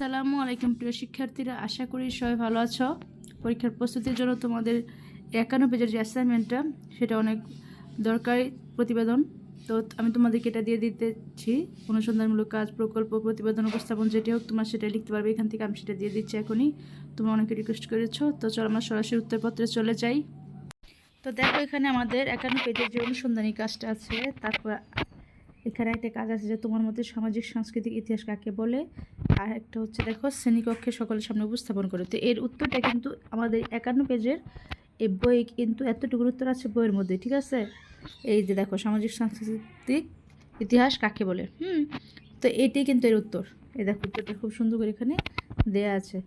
আসসালামু আলাইকুম প্রিয় শিক্ষার্থীরা, আশা করি সবাই ভালো আছো। পরীক্ষার প্রস্তুতির জন্য তোমাদের একান্ন পেজের যে অ্যাসাইনমেন্টটা সেটা অনেক দরকারি প্রতিবেদন। তো আমি তোমাদেরকে এটা দিয়ে দিতেছি। অনুসন্ধানমূলক কাজ, প্রকল্প, প্রতিবেদন, উপস্থাপন যেটি হোক, তোমার সেটা লিখতে পারবে। এখান থেকে আমি সেটা দিয়ে দিচ্ছি এখনই। তোমরা অনেকে রিকোয়েস্ট করেছ, তো চলো আমরা সরাসরি উত্তরপত্রে চলে যাই। তো দেখো এখানে আমাদের একান্ন পেজের যে অনুসন্ধানী কাজটা আছে, তারপর এখানে একটা কাজ আছে যে তোমার মতে সামাজিক, সাংস্কৃতিক ইতিহাস কাকে বলে? আর একটা হচ্ছে দেখো, শ্রেণীকক্ষে সকলের সামনে উপস্থাপন করে। তো এর উত্তরটা কিন্তু আমাদের একান্ন পেজের এই বই কিন্তু এতটুকুর উত্তর আছে বইয়ের মধ্যে, ঠিক আছে? এই যে দেখো, সামাজিক, সাংস্কৃতিক ইতিহাস কাকে বলে? হুম, তো এটাই কিন্তু এর উত্তর। এই দেখো, উত্তরটা খুব সুন্দর করে এখানে দেয়া আছে।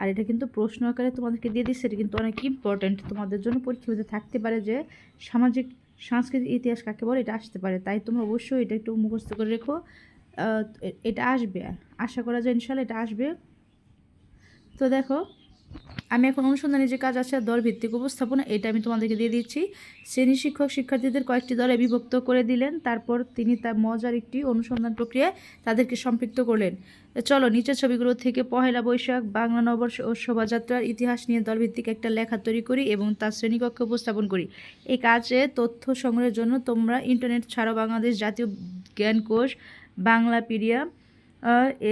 আর এটা কিন্তু প্রশ্ন আকারে তোমাদেরকে দিয়ে দিচ্ছে, এটা কিন্তু অনেক ইম্পর্ট্যান্ট তোমাদের জন্য পরীক্ষা থাকতে পারে যে সামাজিক সাংস্কৃতিক ইতিহাস কাকে বলে, এটা আসতে পারে। তাই তোমরা অবশ্যই এটা একটু মুখস্থ করে রেখো। এটা আসবে। আশা করা যায় ইনশাল্লাহ এটা আসবে। তো দেখো আমি এখন অনুসন্ধানে যে কাজ আছে দল ভিত্তিক উপস্থাপনা এটা আমি তোমাদেরকে দিয়ে দিচ্ছি। শ্রেণি শিক্ষক শিক্ষার্থীদের কয়েকটি দলে বিভক্ত করে দিলেন। তারপর তিনি তার মজার একটি অনুসন্ধান প্রক্রিয়ায় তাদেরকে সম্পৃক্ত করলেন। চলো নিচের ছবিগুলো থেকে পহেলা বৈশাখ বাংলা নববর্ষ ও শোভাযাত্রার ইতিহাস নিয়ে দলভিত্তিক একটা লেখা তৈরি করি এবং তার শ্রেণীকক্ষে উপস্থাপন করি। এই কাজে তথ্য সংগ্রহের জন্য তোমরা ইন্টারনেট ছাড়াও বাংলাদেশ জাতীয় জ্ঞানকোষ বাংলাপিডিয়া আহ,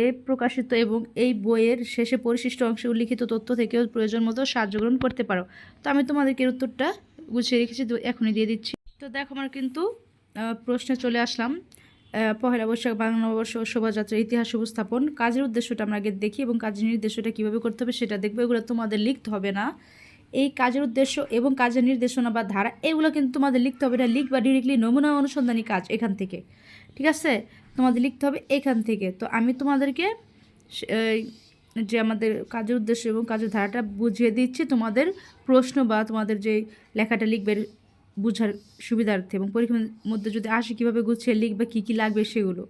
এ প্রকাশিত এবং এই বইয়ের শেষে পরিশিষ্ট অংশে উল্লিখিত তথ্য থেকেও প্রয়োজন মতো সাহায্য গ্রহণ করতে পারো। তো আমি তোমাদেরকে এর উত্তরটা গুছিয়ে রেখেছি এখনই দিয়ে দিচ্ছি। তো দেখো আমার কিন্তু প্রশ্নে চলে আসলাম। পহেলা বৈশাখ, বাংলা নববর্ষ ও শোভাযাত্রার ইতিহাস উপস্থাপন। কাজের উদ্দেশ্যটা আমরা আগে দেখি এবং কাজের নির্দেশটা কীভাবে করতে হবে সেটা দেখব, এগুলো তোমাদের লিখতে হবে না। এই কাজের উদ্দেশ্য এবং কাজের নির্দেশনা বা ধারা, এগুলো কিন্তু তোমাদের লিখতে হবে এটা লিখবা ডিরেক্টলি নমুনা অনুসন্ধানী কাজ এখান থেকে। ঠিক আছে? তোমাদের লিখতে হবে এখান থেকে। তো আমি তোমাদেরকে যে আমাদের কাজের উদ্দেশ্য এবং কাজের ধারাটা বুঝিয়ে দিচ্ছি তোমাদের প্রশ্ন বা তোমাদের যে লেখাটা লিখবে বুঝার সুবিধার্থে এবং পরীক্ষার মধ্যে যদি আসে কীভাবে গুছিয়ে লিখবে, কী কী লাগবে সেগুলো।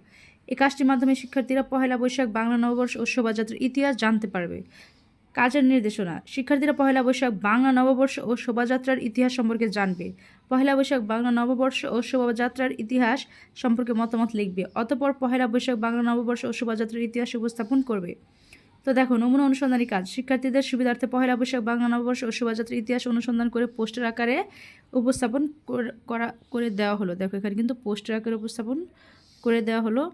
এই কাজটির মাধ্যমে শিক্ষার্থীরা পহেলা বৈশাখ, বাংলা নববর্ষ ও শোভাযাত্রার ইতিহাস জানতে পারবে। কাজের নির্দেশনা। শিক্ষার্থীরা পহেলা বৈশাখ, বাংলা নববর্ষ ও শোভাযাত্রার ইতিহাস সম্পর্কে জানবে। পহেলা বৈশাখ, বাংলা নববর্ষ ও শোভাযাত্রার ইতিহাস সম্পর্কে মতামত লিখবে। অতপর পহেলা বৈশাখ, বাংলা নববর্ষ ও শোভাযাত্রার ইতিহাস উপস্থাপন করবে। তো দেখো, নমুনা অনুসন্ধানী কাজ। শিক্ষার্থীদের সুবিধার্থে পহেলা বৈশাখ, বাংলা নববর্ষ ও শোভাযাত্রার ইতিহাস অনুসন্ধান করে পোস্টার আকারে উপস্থাপন কর- করা দেওয়া হলো। দেখো, এখানে কিন্তু পোস্টার আকারে উপস্থাপন করে দেওয়া হলো।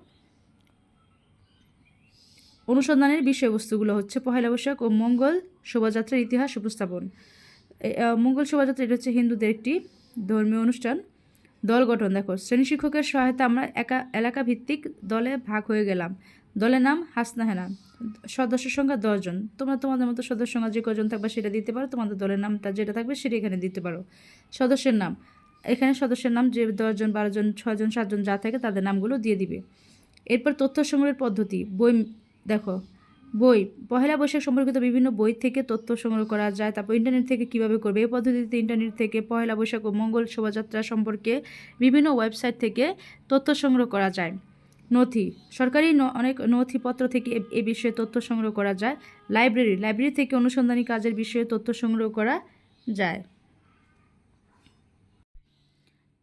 অনুসন্ধানের বিষয়বস্তুগুলো হচ্ছে পহেলা বৈশাখ ও মঙ্গল শোভাযাত্রার ইতিহাস উপস্থাপন। মঙ্গল শোভাযাত্রা এটা হচ্ছে হিন্দুদের একটি ধর্মীয় অনুষ্ঠান। দল গঠন, দেখো, শ্রেণি শিক্ষকের সহায়তা আমরা একা এলাকা ভিত্তিক দলে ভাগ হয়ে গেলাম। দলের নাম হাসনা হেনা। সদস্যের সংখ্যা দশজন তোমরা তোমাদের মতো সদস্য সংখ্যা যে কজন থাকবে সেটা দিতে পারো, তোমাদের দলের নামটা যেটা থাকবে সেটা এখানে দিতে পারো। সদস্যের নাম। এখানে সদস্যের নাম যে দশজন বারোজন ছয়জন সাতজন যা থাকে তাদের নামগুলো দিয়ে দিবে। এরপর তথ্য সংগ্রহের পদ্ধতি, বই দেখো, বই, পহেলা বৈশাখ সম্পর্কিত বিভিন্ন বই থেকে তথ্য সংগ্রহ করা যায়, তারপর ইন্টারনেট থেকে কীভাবে করবে? এই পদ্ধতিতে ইন্টারনেট থেকে পহেলা বৈশাখ ও মঙ্গল শোভাযাত্রা সম্পর্কে বিভিন্ন ওয়েবসাইট থেকে তথ্য সংগ্রহ করা যায়। নথি, সরকারি অনেক নথিপত্র থেকে এ বিষয়ে তথ্য সংগ্রহ করা যায়। লাইব্রেরি লাইব্রেরি থেকে অনুসন্ধানী কাজের বিষয়ে তথ্য সংগ্রহ করা যায়।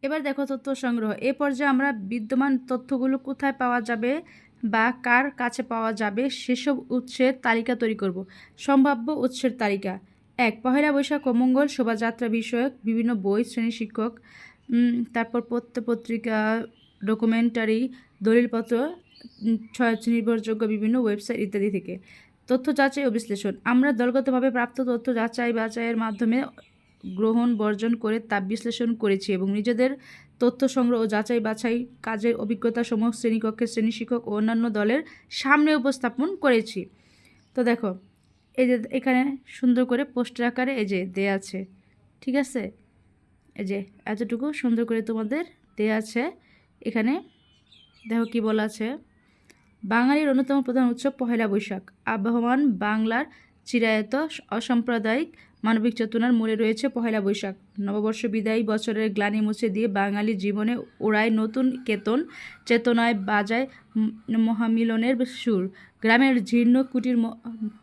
এবার দেখো তথ্য সংগ্রহ। এ পর্যায়ে আমরা বিদ্যমান তথ্যগুলো কোথায় পাওয়া যাবে? বা কার কাছে পাওয়া যাবে সেসব উৎসের তালিকা তৈরি করব। সম্ভাব্য উৎসের তালিকা। এক, পহেলা বৈশাখ ও মঙ্গল শোভাযাত্রা বিষয়ক বিভিন্ন বই শ্রেণি শিক্ষক তারপর পত্র পত্রিকা ডকুমেন্টারি, দলিলপত্র ছয় নির্ভরযোগ্য বিভিন্ন ওয়েবসাইট ইত্যাদি থেকে। তথ্য যাচাই ও বিশ্লেষণ। আমরা দলগতভাবে প্রাপ্ত তথ্য যাচাই বাছাইয়ের মাধ্যমে গ্রহণ, বর্জন করে তা বিশ্লেষণ করেছি এবং নিজেদের তথ্য সংগ্রহ ও যাচাই বাছাই কাজের অভিজ্ঞতা সমূহ শ্রেণীকক্ষের শ্রেণি শিক্ষক ও অন্যান্য দলের সামনে উপস্থাপন করেছি। তো দেখো, এই যে এখানে সুন্দর করে পোস্টার আকারে এই যে দেয়া আছে, ঠিক আছে? এই যে এতটুকু সুন্দর করে তোমাদের দেয়া আছে। এখানে দেখো কি বলা আছে, বাঙালির অন্যতম প্রধান উৎসব পহেলা বৈশাখ। আবহমান বাংলার চিরায়ত, অসাম্প্রদায়িক মানবিক চেতনার মূলে রয়েছে পহেলা বৈশাখ। নববর্ষ বিদায়ী বছরের গ্লানি মুছে দিয়ে বাঙালি জীবনে ওড়ায় নতুন কেতন, চেতনায় বাজায় মহামিলনের সুর। গ্রামের জীর্ণ কুটির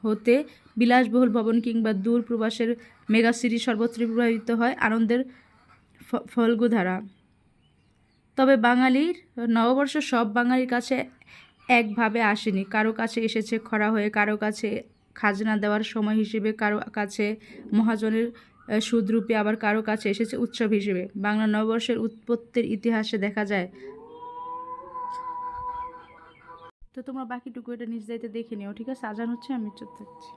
হতে বিলাসবহুল ভবন কিংবা দূর প্রবাসের মেগাসিটি সর্বত্র প্রবাহিত হয় আনন্দের ফল্গুধারা। তবে বাঙালির নববর্ষ সব বাঙালির কাছে একভাবে আসেনি। কারও কাছে এসেছে খরা হয়ে, কারও কাছে খাজনা দেওয়ার সময় হিসেবে কারও কাছে মহাজনের সুদরূপে আবার কারও কাছে এসেছে উৎসব হিসেবে। বাংলা নববর্ষের উৎপত্তির ইতিহাসে দেখা যায়। তো তোমরা বাকিটুকু এটা নিজ দায়িত্বে দেখে নিও, ঠিক আছে? আজান হচ্ছে, আমি চুপ থাকছি।